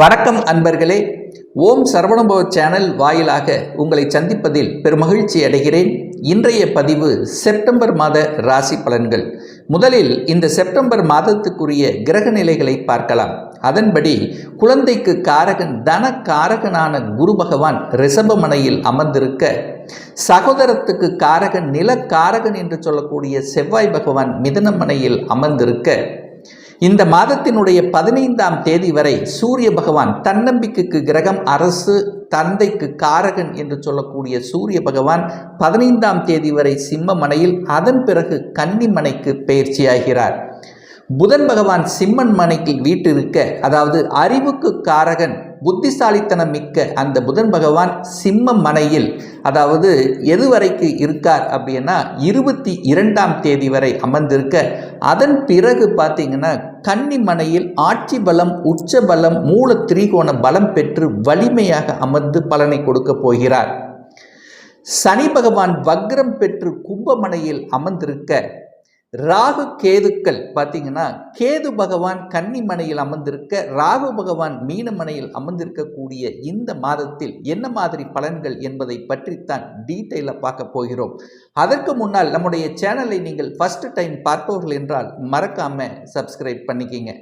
வணக்கம் அன்பர்களே. ஓம் சரவணபவ சேனல் வாயிலாக உங்களை சந்திப்பதில் பெருமகிழ்ச்சி அடைகிறேன். இன்றைய பதிவு செப்டம்பர் மாத ராசி பலன்கள். முதலில் இந்த செப்டம்பர் மாதத்துக்குரிய கிரக நிலைகளை பார்க்கலாம். அதன்படி குழந்தைக்கு காரகன் தன காரகனான குரு பகவான் ரிஷபமனையில் அமர்ந்திருக்க சகோதரத்துக்கு காரகன் நிலக்காரகன் என்று சொல்லக்கூடிய செவ்வாய் பகவான் மிதனமனையில் அமர்ந்திருக்க இந்த மாதத்தினுடைய பதினைந்தாம் தேதி வரை சூரிய பகவான் தன்னம்பிக்கைக்கு கிரகம் அரசு தந்தைக்கு காரகன் என்று சொல்லக்கூடிய சூரிய பகவான் பதினைந்தாம் தேதி வரை சிம்மமனையில் அதன் பிறகு கன்னிமனைக்கு பயிற்சியாகிறார். புதன் பகவான் சிம்மன் மனைக்கு வீட்டிருக்க அதாவது அறிவுக்கு காரகன் புத்திசாலித்தனம் மிக்க அந்த புதன் பகவான் சிம்ம மனையில் அதாவது எதுவரைக்கு இருக்கார் அப்படின்னா இருபத்தி இரண்டாம் தேதி வரை அமர்ந்திருக்க அதன் பிறகு பார்த்தீங்கன்னா கன்னி மனையில் ஆட்சி பலம் உச்ச பலம் மூல திரிகோண பலம் பெற்று வலிமையாக அமர்ந்து பலனை கொடுக்க போகிறார். சனி பகவான் வக்ரம் பெற்று கும்பமனையில் அமர்ந்திருக்க ராகு கேதுக்கள் பார்த்தீங்கன்னா கேது பகவான் கன்னிமனையில் அமர்ந்திருக்க ராகு பகவான் மீனமனையில் அமர்ந்திருக்கக்கூடிய இந்த மாதத்தில் என்ன மாதிரி பலன்கள் என்பதை பற்றித்தான் டீட்டெயிலாக பார்க்க போகிறோம். அதற்கு முன்னால் நம்முடைய சேனலை நீங்கள் ஃபர்ஸ்ட் டைம் பார்ப்பவர்கள் என்றால் மறக்காம சப்ஸ்கிரைப் பண்ணிக்கிங்க.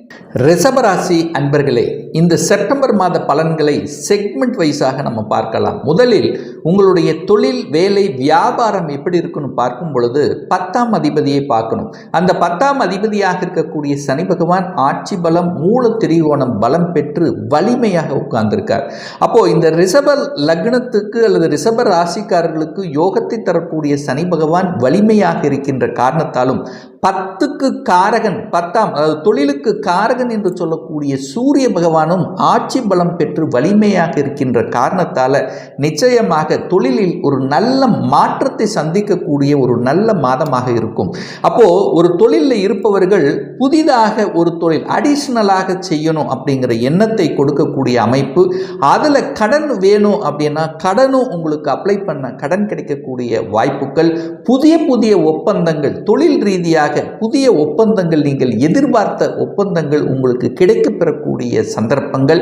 ரிஷபராசி அன்பர்களே இந்த செப்டம்பர் மாத பலன்களை செக்மெண்ட் வைஸாக நம்ம பார்க்கலாம். முதலில் உங்களுடைய தொழில் வேலை வியாபாரம் எப்படி இருக்குன்னு பார்க்கும் பொழுது பத்தாம் அதிபதியை பார்க்கணும். அந்த பத்தாம் அதிபதியாக இருக்கக்கூடிய சனி பகவான் ஆட்சி பலம் மூல திரிகோணம் பலம் பெற்று வலிமையாக உட்கார்ந்திருக்கார். அப்போ இந்த ரிஷப லக்னத்துக்கு அல்லது ரிஷப ராசிக்காரர்களுக்கு யோகத்தை தரக்கூடிய சனி பகவான் வலிமையாக இருக்கின்ற காரணத்தாலும் பத்துக்கு காரகன் பத்தாம் அதாவது தொழிலுக்கு காரகன் என்று சொல்லக்கூடிய சூரிய பகவானும் ஆட்சி பலம் பெற்று வலிமையாக இருக்கின்ற காரணத்தால் நிச்சயமாக தொழிலில் ஒரு நல்ல மாற்றத்தை சந்திக்கக்கூடிய ஒரு நல்ல மாதமாக இருக்கும். அப்போது ஒரு தொழிலில் இருப்பவர்கள் புதிதாக ஒரு தொழில் அடிஷ்னலாக செய்யணும் அப்படிங்கிற எண்ணத்தை கொடுக்கக்கூடிய அமைப்பு அதில் கடன் வேணும் அப்படின்னா கடனும் உங்களுக்கு அப்ளை பண்ண கடன் கிடைக்கக்கூடிய வாய்ப்புகள் புதிய புதிய ஒப்பந்தங்கள் தொழில் ரீதியாக புதிய ஒப்பந்தங்கள் நீங்கள் எதிர்பார்த்த ஒப்பந்தங்கள் உங்களுக்கு கிடைக்கப் பெறக்கூடிய சந்தர்ப்பங்கள்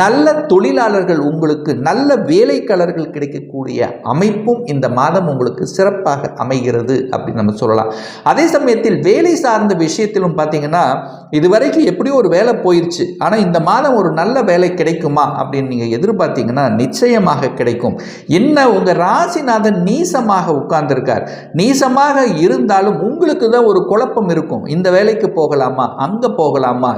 நல்ல தொழிலாளர்கள் உங்களுக்கு நல்ல வேலைக்காரர்கள் கிடைக்கக்கூடிய அமைப்பும் இந்த மாதம் உங்களுக்கு சிறப்பாக அமைகிறது அப்படின்னு நம்ம சொல்லலாம். அதே சமயத்தில் வேலை சார்ந்த விஷயத்திலும் பார்த்தீங்கன்னா இதுவரைக்கும் எப்படியோ ஒரு வேலை போயிடுச்சு ஆனால் இந்த மாதம் ஒரு நல்ல வேலை கிடைக்குமா அப்படின்னு நீங்கள் எதிர்பார்த்தீங்கன்னா நிச்சயமாக கிடைக்கும். என்ன உங்கள் ராசிநாதன் நீசமாக உட்கார்ந்துருக்கார். நீசமாக இருந்தாலும் உங்களுக்கு தான் ஒரு குழப்பம் இருக்கும். இந்த வேலைக்கு போகலாமா? அங்கே போகலாமா?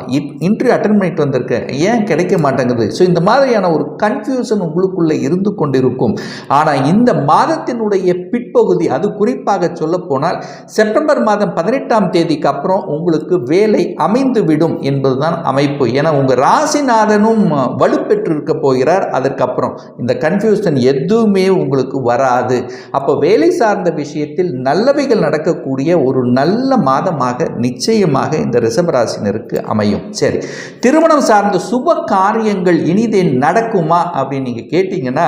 இன்டர்வியூ அட்டன் பண்ணிட்டு வந்திருக்கேன் ஏன் கிடைக்க மாட்டேங்குது? ஸோ இந்த மாதிரியான ஒரு கன்ஃபியூஷன் உங்களுக்குள்ளே இருந்து கொண்டிருக்கும். ஆனால் இந்த மாதத்தினுடைய பிற்பகுதி அது குறிப்பாக சொல்ல போனால் செப்டம்பர் மாதம் பதினெட்டாம் தேதிக்கு அப்புறம் உங்களுக்கு வேலை அமைந்துவிடும் என்பதுதான் அமைப்பு. ஏன்னா உங்கள் ராசிநாதனும் வலுப்பெற்றிருக்க போகிறார். அதற்கப்புறம் இந்த கன்ஃபியூஷன் எதுவுமே உங்களுக்கு வராது. அப்போ வேலை சார்ந்த விஷயத்தில் நல்லவைகள் நடக்கக்கூடிய ஒரு நல்ல மாதமாக நிச்சயமாக இந்த ரிஷபராசினருக்கு அமையும். சரி திருமணம் சார்ந்த சுப காரியங்கள் இனிதே நடக்குமா அப்படின்னு நீங்கள் கேட்டிங்கன்னா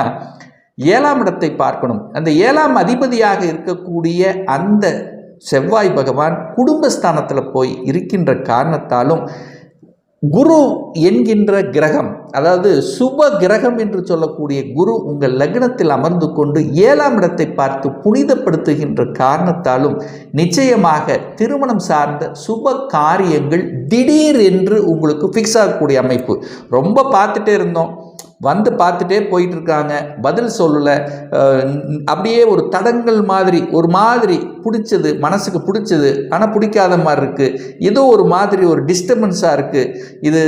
ஏழாம் இடத்தை பார்க்கணும். அந்த ஏழாம் அதிபதியாக இருக்கக்கூடிய அந்த செவ்வாய் பகவான் குடும்பஸ்தானத்தில் போய் இருக்கின்ற காரணத்தாலும் குரு என்கின்ற கிரகம் அதாவது சுப கிரகம் என்று சொல்லக்கூடிய குரு உங்கள் லக்னத்தில் அமர்ந்து கொண்டு ஏழாம் இடத்தை பார்த்து புனிதப்படுத்துகின்ற காரணத்தாலும் நிச்சயமாக திருமணம் சார்ந்த சுப காரியங்கள் திடீர் என்று உங்களுக்கு ஃபிக்ஸ் ஆகக்கூடிய அமைப்பு. ரொம்ப பார்த்துட்டே இருந்தோம். வந்து பார்த்துட்டே போயிட்டு இருக்காங்க பதில் சொல்லலை. அப்படியே ஒரு தடங்கள் மாதிரி ஒரு மாதிரி பிடிச்சது மனசுக்கு பிடிச்சது ஆனால் பிடிக்காத மாதிரி இருக்குது ஏதோ ஒரு மாதிரி ஒரு டிஸ்டர்பன்ஸாக இருக்குது இது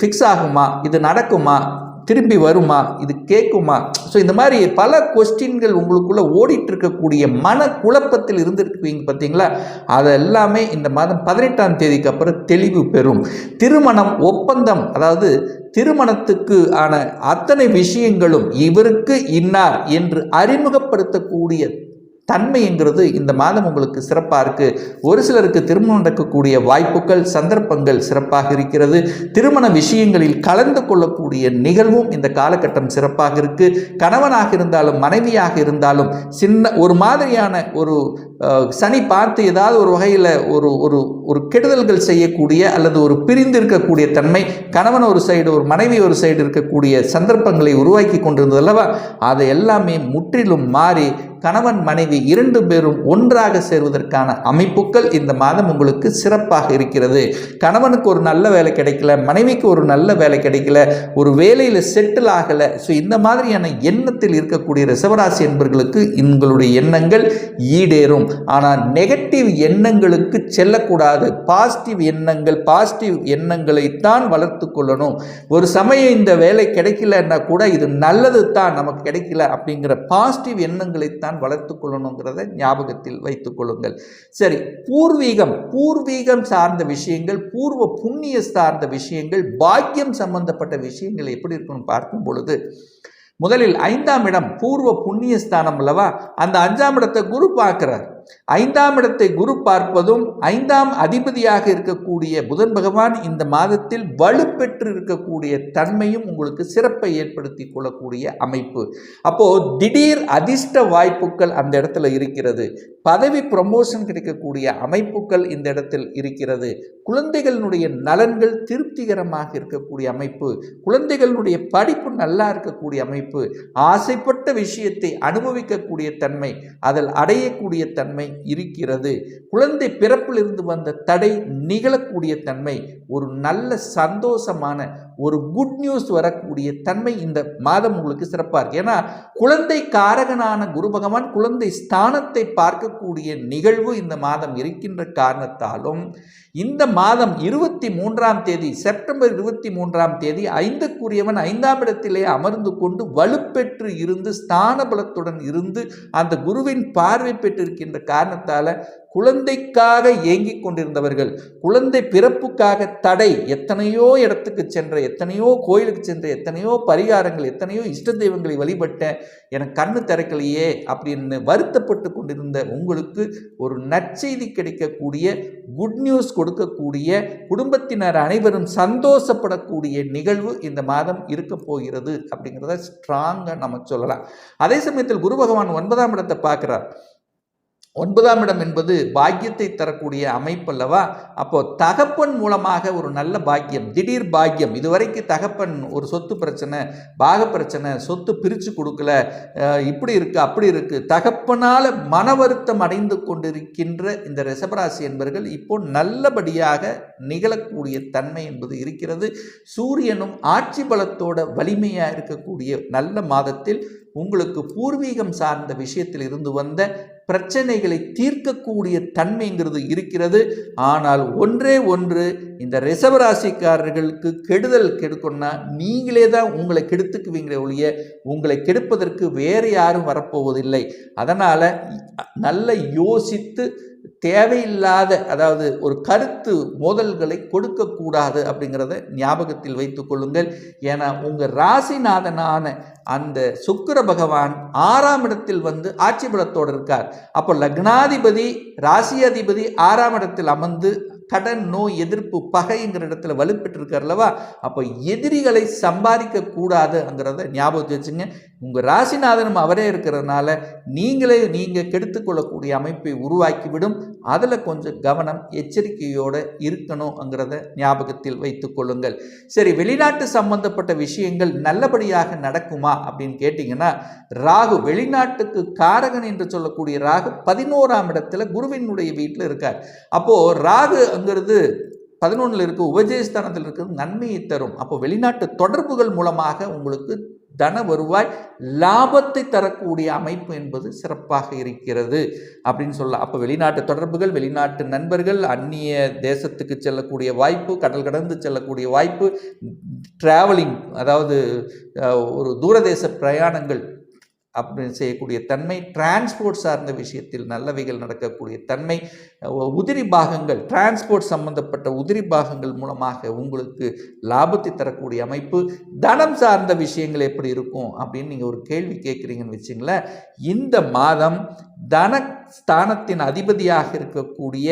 ஃபிக்ஸ் ஆகுமா? இது நடக்குமா? திரும்பி வருமா? இது கேட்குமா ஸோ இந்த மாதிரி பல கொஸ்டின்கள் உங்களுக்குள்ளே ஓடிட்டு இருக்கக்கூடிய மன குழப்பத்தில் இருந்திருக்குவீங்க பார்த்தீங்களா அதெல்லாமே இந்த மாதம் பதினெட்டாம் தேதிக்கு அப்புறம் தெளிவு பெறும். திருமணம் ஒப்பந்தம் அதாவது திருமணத்துக்கு ஆன அத்தனை விஷயங்களும் இவருக்கு இன்னார் என்று அறிமுகப்படுத்தக்கூடிய தன்மைங்கிறது இந்த மாதம் உங்களுக்கு சிறப்பாக இருக்குது ஒரு சிலருக்கு திருமணம் நடக்கக்கூடிய வாய்ப்புகள் சந்தர்ப்பங்கள் சிறப்பாக இருக்கிறது. திருமண விஷயங்களில் கலந்து கொள்ளக்கூடிய நிகழ்வும் இந்த காலகட்டம் சிறப்பாக இருக்குது கணவனாக இருந்தாலும் மனைவியாக இருந்தாலும் சின்ன ஒரு மாதிரியான ஒரு சனி பார்த்து ஏதாவது ஒரு வகையில் ஒரு ஒரு ஒரு கெடுதல்கள் செய்யக்கூடிய அல்லது ஒரு பிரிந்து இருக்கக்கூடிய தன்மை கணவன் ஒரு சைடு ஒரு மனைவி ஒரு சைடு இருக்கக்கூடிய சந்தர்ப்பங்களை உருவாக்கி கொண்டிருந்தது அல்லவா? அதை எல்லாமே முற்றிலும் மாறி கணவன் மனைவி இரண்டு பேரும் ஒன்றாக சேர்வதற்கான அமைப்புகள் இந்த மாதம் உங்களுக்கு சிறப்பாக இருக்கிறது. கணவனுக்கு ஒரு நல்ல வேலை கிடைக்கல மனைவிக்கு ஒரு நல்ல வேலை கிடைக்கல ஒரு வேலையில் செட்டில் ஆகலை. ஸோ இந்த மாதிரியான எண்ணத்தில் இருக்கக்கூடிய ரிசவராசி என்பர்களுக்கு உங்களுடைய எண்ணங்கள் ஈடேறும். ஆனால் நெகட்டிவ் எண்ணங்களுக்கு செல்லக்கூடாது. பாசிட்டிவ் எண்ணங்கள் பாசிட்டிவ் எண்ணங்களைத்தான் வளர்த்து கொள்ளணும். ஒரு சமயம் இந்த வேலை கிடைக்கலன்னா கூட இது நல்லது தான் நமக்கு கிடைக்கல அப்படிங்கிற பாசிட்டிவ் எண்ணங்களைத்தான் வளர்த்து கொள்ளணுங்கிறத ஞாபகத்தில் வைத்துக் கொள்ளுங்கள். சரி பூர்வீகம் பூர்வீகம் சார்ந்த விஷயங்கள் பூர்வ புண்ணிய சார்ந்த விஷயங்கள் பாக்கியம் சம்பந்தப்பட்ட விஷயங்கள் எப்படி இருக்குன்னு பார்க்கும் பொழுது முதலில் ஐந்தாம் இடம் பூர்வ புண்ணிய ஸ்தானம் அல்லவா? அந்த அஞ்சாம் இடத்தை குரு பார்க்கிறார். ஐந்தாம் இடத்தை குரு பார்ப்பதும் ஐந்தாம் அதிபதியாக இருக்கக்கூடிய புதன் பகவான் இந்த மாதத்தில் வலுப்பெற்று இருக்கக்கூடிய தன்மையும் உங்களுக்கு சிறப்பை ஏற்படுத்தி கொள்ளக்கூடிய அமைப்பு. அப்போது திடீர் அதிர்ஷ்ட வாய்ப்புகள் அந்த இடத்துல இருக்கிறது. பதவி ப்ரமோஷன் கிடைக்கக்கூடிய அமைப்புகள் இந்த இடத்தில் இருக்கிறது. குழந்தைகளினுடைய நலன்கள் திருப்திகரமாக இருக்கக்கூடிய அமைப்பு. குழந்தைகளுடைய படிப்பு நல்லா இருக்கக்கூடிய அமைப்பு. ஆசைப்பட்ட விஷயத்தை அனுபவிக்கக்கூடிய தன்மை. அதில் அடையக்கூடிய தன்மை இருக்கிறது. குழந்தை பிறப்பிலிருந்து வந்த தடை நிகழக்கூடிய தன்மை ஒரு நல்ல சந்தோஷமான ஒரு குட் நியூஸ் வரக்கூடிய தன்மை இந்த மாதம் உங்களுக்கு சிறப்பாக இருக்கு. ஏன்னா குழந்தை காரகனான குரு பகவான் குழந்தை ஸ்தானத்தை பார்க்கக்கூடிய நிகழ்வு இந்த மாதம் இருக்கின்ற காரணத்தாலும் இந்த மாதம் இருபத்தி மூன்றாம் தேதி செப்டம்பர் இருபத்தி மூன்றாம் தேதி ஐந்துக்குரியவன் ஐந்தாம் இடத்திலே அமர்ந்து கொண்டு வலுப்பெற்று இருந்து ஸ்தான பலத்துடன் இருந்து அந்த குருவின் பார்வை பெற்றிருக்கின்ற காரணத்தால் குழந்தைக்காக ஏங்கிக் கொண்டிருந்தவர்கள் குழந்தை பிறப்புக்காக தடை எத்தனையோ இடத்துக்கு சென்ற எத்தனையோ கோயிலுக்கு சென்ற எத்தனையோ பரிகாரங்கள் எத்தனையோ இஷ்ட தெய்வங்களை வழிபட்ட எனக்கு கண்ணு திறக்கலையே அப்படின்னு வருத்தப்பட்டு கொண்டிருந்த உங்களுக்கு ஒரு நற்செய்தி கிடைக்கக்கூடிய குட் நியூஸ் கொடுக்கக்கூடிய குடும்பத்தினர் அனைவரும் சந்தோஷப்படக்கூடிய நிகழ்வு இந்த மாதம் இருக்க போகிறது அப்படிங்கிறத ஸ்ட்ராங்காக நம்ம சொல்லலாம். அதே சமயத்தில் குரு பகவான் ஒன்பதாம் இடத்தை பார்க்குறார். ஒன்பதாம் இடம் என்பது பாக்கியத்தை தரக்கூடிய அமைப்பு அல்லவா அப்போ தகப்பன் மூலமாக ஒரு நல்ல பாக்கியம் திடீர் பாக்கியம். இதுவரைக்கும் தகப்பன் ஒரு சொத்து பிரச்சனை பாக பிரச்சனை சொத்து பிரித்து கொடுக்கல. இப்படி இருக்கு அப்படி இருக்கு. தகப்பனால் மன வருத்தம் அடைந்து கொண்டிருக்கின்ற இந்த ரிஷபராசி என்பவர்கள் இப்போ நல்லபடியாக நிகழக்கூடிய தன்மை என்பது இருக்கிறது. சூரியனும் ஆட்சி பலத்தோட வலிமையாக இருக்கக்கூடிய நல்ல மாதத்தில் உங்களுக்கு பூர்வீகம் சார்ந்த விஷயத்தில் இருந்து வந்த பிரச்சனைகளை தீர்க்கக்கூடிய தன்மைங்கிறது இருக்கிறது. ஆனால் ஒன்றே ஒன்று இந்த ரிசவராசிக்காரர்களுக்கு கெடுதல் கெடுக்கணும்னா நீங்களே தான் உங்களை கெடுத்துக்குவீங்களே ஒழிய உங்களை கெடுப்பதற்கு வேறு யாரும் வரப்போவதில்லை. அதனால் நல்ல யோசித்து தேவையில்லாத அதாவது ஒரு கருத்து மோதல்களை கொடுக்கக்கூடாது அப்படிங்கிறத ஞாபகத்தில் வைத்து கொள்ளுங்கள். ஏன்னா உங்கள் ராசிநாதனான அந்த சுக்கிர பகவான் ஆறாம் இடத்தில் வந்து ஆட்சி பலத்தோடு இருக்கார். அப்போ லக்னாதிபதி ராசி அதிபதி ஆறாம் இடத்தில் அமர்ந்து கடன் நோய் எதிர்ப்பு பகைங்கிற இடத்துல வலுப்பெற்றிருக்கார் அல்லவா அப்போ எதிரிகளை சம்பாதிக்க கூடாதுங்கிறத ஞாபகத்தை வச்சுங்க. உங்கள் ராசிநாதனும் அவரே இருக்கிறதுனால நீங்களே நீங்கள் கெடுத்துக்கொள்ளக்கூடிய அமைப்பை உருவாக்கிவிடும். அதில் கொஞ்சம் கவனம் எச்சரிக்கையோடு இருக்கணுங்கிறத ஞாபகத்தில் வைத்துக்கொள்ளுங்கள் சரி வெளிநாட்டு சம்பந்தப்பட்ட விஷயங்கள் நல்லபடியாக நடக்குமா அப்படின்னு கேட்டிங்கன்னா ராகு வெளிநாட்டுக்கு காரகன் என்று சொல்லக்கூடிய ராகு பதினோராம் இடத்துல குருவினுடைய வீட்டில் இருக்கார். அப்போது ராகு அங்கிறது பதினொன்றில் இருக்க உபஜயஸ்தானத்தில் இருக்கிறது நன்மையை தரும். அப்போ வெளிநாட்டு தொடர்புகள் மூலமாக உங்களுக்கு தன வருவாய் லாபத்தை தரக்கூடிய அமைப்பு என்பது சிறப்பாக இருக்கிறது அப்படின்னு சொல்லலாம் அப்போ வெளிநாட்டு தொடர்புகள் வெளிநாட்டு நண்பர்கள் அந்நிய தேசத்துக்கு செல்லக்கூடிய வாய்ப்பு கடல் கடந்து செல்லக்கூடிய வாய்ப்பு ட்ராவலிங் அதாவது ஒரு தூரதேச பிரயாணங்கள் அப்படின்னு செய்யக்கூடிய தன்மை டிரான்ஸ்போர்ட் சார்ந்த விஷயத்தில் நல்லவைகள் நடக்கக்கூடிய தன்மை உதிரி பாகங்கள் டிரான்ஸ்போர்ட் சம்பந்தப்பட்ட உதிரி பாகங்கள் மூலமாக உங்களுக்கு லாபத்தை தரக்கூடிய அமைப்பு தனம் சார்ந்த விஷயங்கள் எப்படி இருக்கும் அப்படின்னு நீங்கள் ஒரு கேள்வி கேட்குறீங்கன்னு வச்சிங்களேன் இந்த மாதம் தனஸ்தானத்தின் அதிபதியாக இருக்கக்கூடிய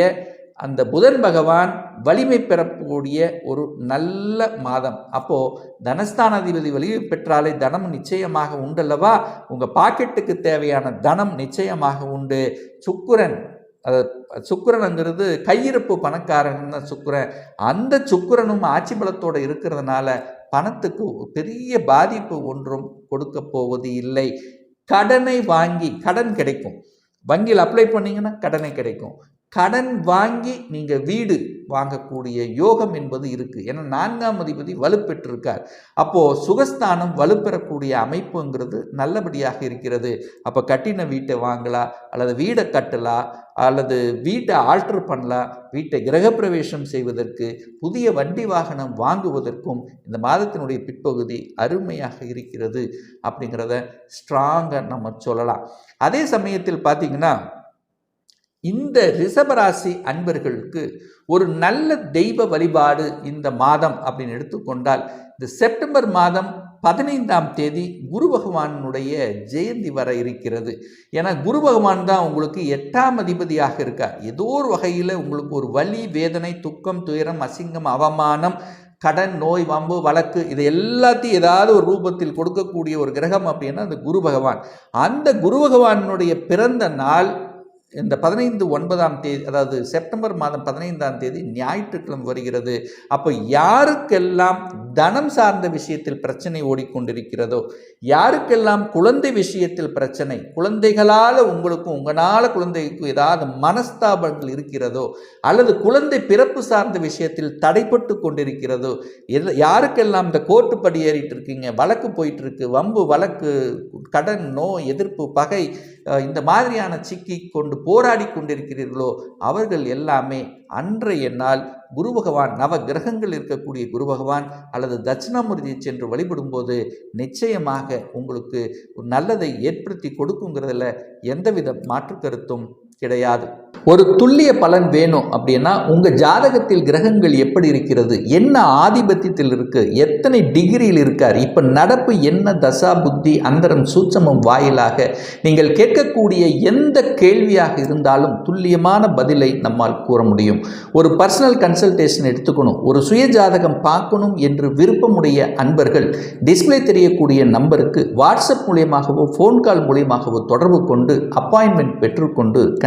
அந்த புதன் பகவான் வலிமை பெறக்கூடிய ஒரு நல்ல மாதம். அப்போது தனஸ்தானாதிபதி வலிமை பெற்றாலே தனம் நிச்சயமாக உண்டல்லவா? உங்கள் பாக்கெட்டுக்கு தேவையான தனம் நிச்சயமாக உண்டு. சுக்கிரன் அது சுக்கிரனுங்கிறது கையிருப்பு பணக்காரன் தான் சுக்கிரன். அந்த சுக்கிரனும் ஆட்சி பலத்தோடு இருக்கிறதுனால பணத்துக்கு பெரிய பாதிப்பு ஒன்றும் கொடுக்க போவது இல்லை. கடனை வாங்கி கடன் கிடைக்கும். வங்கியில் அப்ளை பண்ணிங்கன்னா கடனை கிடைக்கும். கடன் வாங்கி நீங்கள் வீடு வாங்கக்கூடிய யோகம் என்பது இருக்குது ஏன்னா நான்காம் அதிபதி வலுப்பெற்றிருக்கார். அப்போது சுகஸ்தானம் வலுப்பெறக்கூடிய அமைப்புங்கிறது நல்லபடியாக இருக்கிறது. அப்போ கட்டின வீட்டை வாங்கலாம் அல்லது வீடை கட்டலாம் அல்லது வீட்டை ஆல்டர் பண்ணலாம் வீட்டை கிரகப்பிரவேசம் செய்வதற்கு புதிய வண்டி வாகனம் வாங்குவதற்கும் இந்த மாதத்தினுடைய பிற்பகுதி அருமையாக இருக்கிறது அப்படிங்கிறத ஸ்ட்ராங்காக நம்ம சொல்லலாம். அதே சமயத்தில் பார்த்தீங்கன்னா இந்த ரிஷபராசி அன்பர்களுக்கு ஒரு நல்ல தெய்வ வழிபாடு இந்த மாதம் அப்படின்னு எடுத்துக்கொண்டால் இந்த செப்டம்பர் மாதம் பதினைந்தாம் தேதி குரு பகவானுடைய ஜெயந்தி வர இருக்கிறது. ஏன்னா குரு பகவான் தான் உங்களுக்கு எட்டாம் அதிபதியாக இருக்கார். ஏதோ ஒரு வகையில் உங்களுக்கு ஒரு வலி வேதனை துக்கம் துயரம் அசிங்கம் அவமானம் கடன் நோய் வம்பு வழக்கு இது எல்லாத்தையும் ஏதாவது ஒரு ரூபத்தில் கொடுக்கக்கூடிய ஒரு கிரகம் அப்படின்னா அந்த குரு பகவான். அந்த குரு பகவானுடைய பிறந்த நாள் இந்த பதினைந்து ஒன்பதாம் தேதி அதாவது செப்டம்பர் மாதம் பதினைந்தாம் தேதி ஞாயிற்றுக்கிழமை வருகிறது. அப்போ யாருக்கெல்லாம் தனம் சார்ந்த விஷயத்தில் பிரச்சனை ஓடிக்கொண்டிருக்கிறதோ யாருக்கெல்லாம் குழந்தை விஷயத்தில் பிரச்சனை குழந்தைகளால் உங்களுக்கும் உங்களால் குழந்தைக்கும் ஏதாவது மனஸ்தாபங்கள் இருக்கிறதோ அல்லது குழந்தை பிறப்பு சார்ந்த விஷயத்தில் தடைப்பட்டு கொண்டிருக்கிறதோ எது யாருக்கெல்லாம் இந்த கோர்ட்டு படி ஏறிட்டு இருக்கீங்க வழக்கு போயிட்டு இருக்கு வம்பு வழக்கு கடன் நோய் எதிர்ப்பு பகை இந்த மாதிரியான சிக்கி கொண்டு போராடி கொண்டிருக்கிறீர்களோ அவர்கள் எல்லாமே அன்றைய நாள் குரு பகவான் நவ கிரகங்கள் இருக்கக்கூடிய குரு பகவான் அல்லது தட்சிணாமூர்த்தியை சென்று வழிபடும்போது நிச்சயமாக உங்களுக்கு ஒரு நல்லதை ஏற்படுத்தி கொடுக்குங்கிறதுல எந்தவித மாற்று கருத்தும் கிடையாது. ஒரு துல்லிய பலன் வேணும் அப்படின்னா உங்கள் ஜாதகத்தில் கிரகங்கள் எப்படி இருக்கிறது? என்ன ஆதிபத்தியத்தில் இருக்கு? எத்தனை டிகிரியில் இருக்கார்? இப்போ நடப்பு என்ன தசா புத்தி அந்தரம் சூட்சமம் வாயிலாக நீங்கள் கேட்கக்கூடிய எந்த கேள்வியாக இருந்தாலும் துல்லியமான பதிலை நம்மால் கூற முடியும். ஒரு பர்சனல் கன்சல்டேஷன் எடுத்துக்கணும். ஒரு சுய ஜாதகம் பார்க்கணும் என்று விருப்பமுடைய அன்பர்கள் டிஸ்ப்ளே தெரியக்கூடிய நம்பருக்கு வாட்ஸ்அப் மூலியமாகவோ ஃபோன் கால் மூலியமாகவோ தொடர்பு கொண்டு அப்பாயின்மெண்ட் பெற்றுக்கொண்டு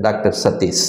டாக்டர் சதீஷ்